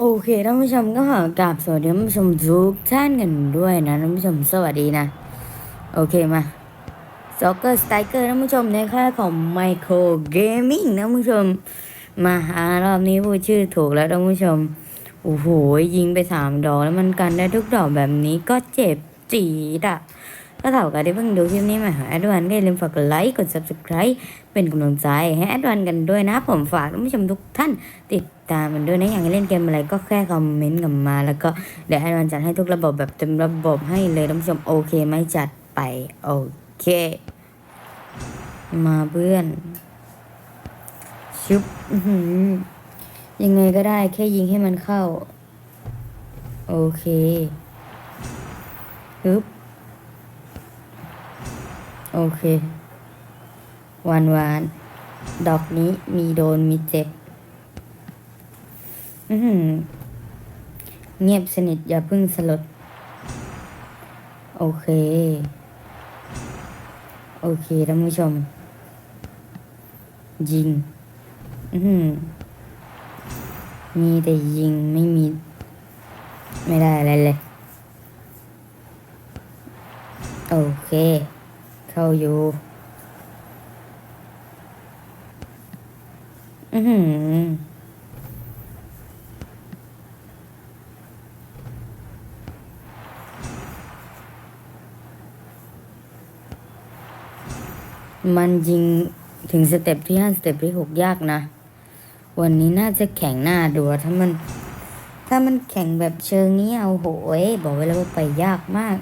โอเคท่านผู้ชมก็ขอกราบสวัสดีท่านผู้ชมทุกท่านกันด้วยนะท่านผู้ชมสวัสดีนะ โอเคมาซ็อกเกอร์สไตเกอร์ท่านผู้ชมในค่ายของ Micro Gaming นะท่านผู้ชม มาหารอบนี้พูดชื่อถูกแล้วท่านผู้ชม โอ้โห ยิงไปสามดอกแล้วมันกันได้ทุกดอกแบบนี้ก็เจ็บจีดอะ ก็เท่ากับที่เพิ่งดูคลิปนี้มาหาแอดวนก็อย่าลืมฝากกดไลค์กด subscribe เป็นกำลังใจให้แอดวนกันด้วยนะ ผมฝากท่านผู้ชมทุกท่าน ติดตามมันด้วยนะอยากเล่นเกมอะไรก็แค่คอมเมนต์กันมา แล้วก็เดี๋ยวแอดวนจัดให้ทุกระบบแบบเต็มระบบให้เลยท่านผู้ชมโอเคไหมจัดไปโอเค มาเพื่อนชุบยังไงก็ได้แค่ยิงให้มันเข้า โอเคฮึบ โอเค หวานหวานๆดอกนี้มีโดนมีเจ็บ อือหือเงียบสนิทอย่าพึ่งสลด โอเค โอเคท่านผู้ชม ยิง อือหือมีแต่ยิงไม่มี ไม่ได้อะไรเลย โอเค เข้าอยู่ อือหือมันยิงถึงสเต็ปที่ห้าสเต็ปที่หกยากนะ วันนี้น่าจะแข่งหน้าดูถ้ามัน ถ้ามันแข่งแบบเชิงนี้เอาโหยบอกไว้แล้วว่าไปยากมาก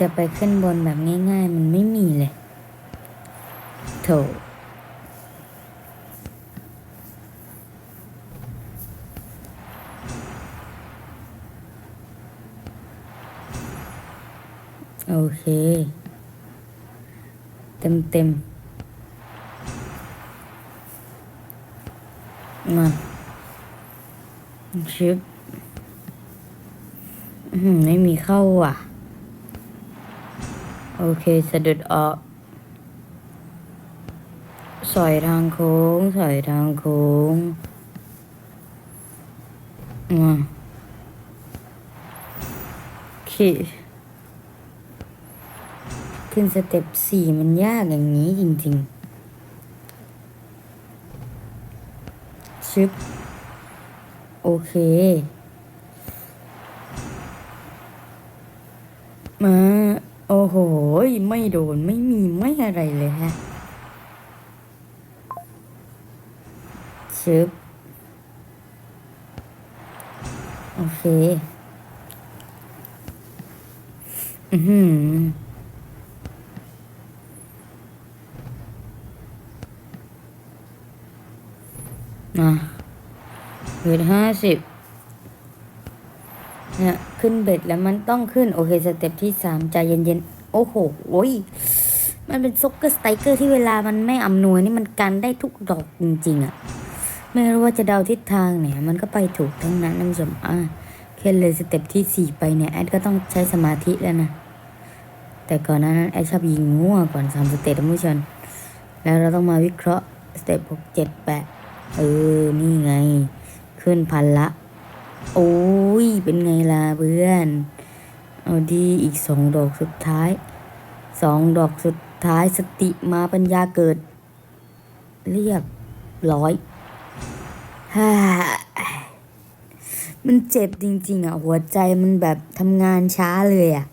จะไปขึ้นบนแบบง่าย ๆ มันไม่มีเลย โถโอเค เต็มเต็มมาชิปไม่มีเข้าอะ โอเคสะดุดออก สอยทางโค้ง สอยทางโค้งมาโอเคขึ้นสเต็ปสี่มันยากอย่างนี้จริงๆ ชึบ โอเค มา โอ้โห ไม่โดนไม่มีไม่อะไรเลยฮะชึบโอเค อือหือมาเบ็ดห้าสิบเนี่ยขึ้นเบ็ดแล้วมันต้องขึ้น โอเค สเต็ปที่สามใจเย็นๆ โอ้โหโอ้ยมันเป็นซ็อกเกอร์สไตรเกอร์ที่เวลามันไม่อำนวยนี่มันกันได้ทุกดอกจริงๆอะไม่รู้ว่าจะเดาทิศทางเนี่ย มันก็ไปถูกทั้งนั้นท่านผู้ชมอะแค่เลยสเต็ปที่สี่ไปเนี่ยแอดก็ต้องใช้สมาธิแล้วนะ แต่ก่อนหนานั้นแอดชอบยิงงัวก่อนสามสเต็ปท่านผู้ชมแล้วเราต้องมาวิเคราะห์สเต็ปหกเจ็ดแปดเออ นี่ไง ขึ้นพันละ โอ้ย เป็นไงล่ะเพื่อน เอาดีอีกสองดอกสุดท้ายสองดอกสุดท้ายสติมาปัญญาเกิด เรียบร้อยฮ่ามันเจ็บจริง ๆ อะ หัวใจมันแบบทำงานช้าเลยอะ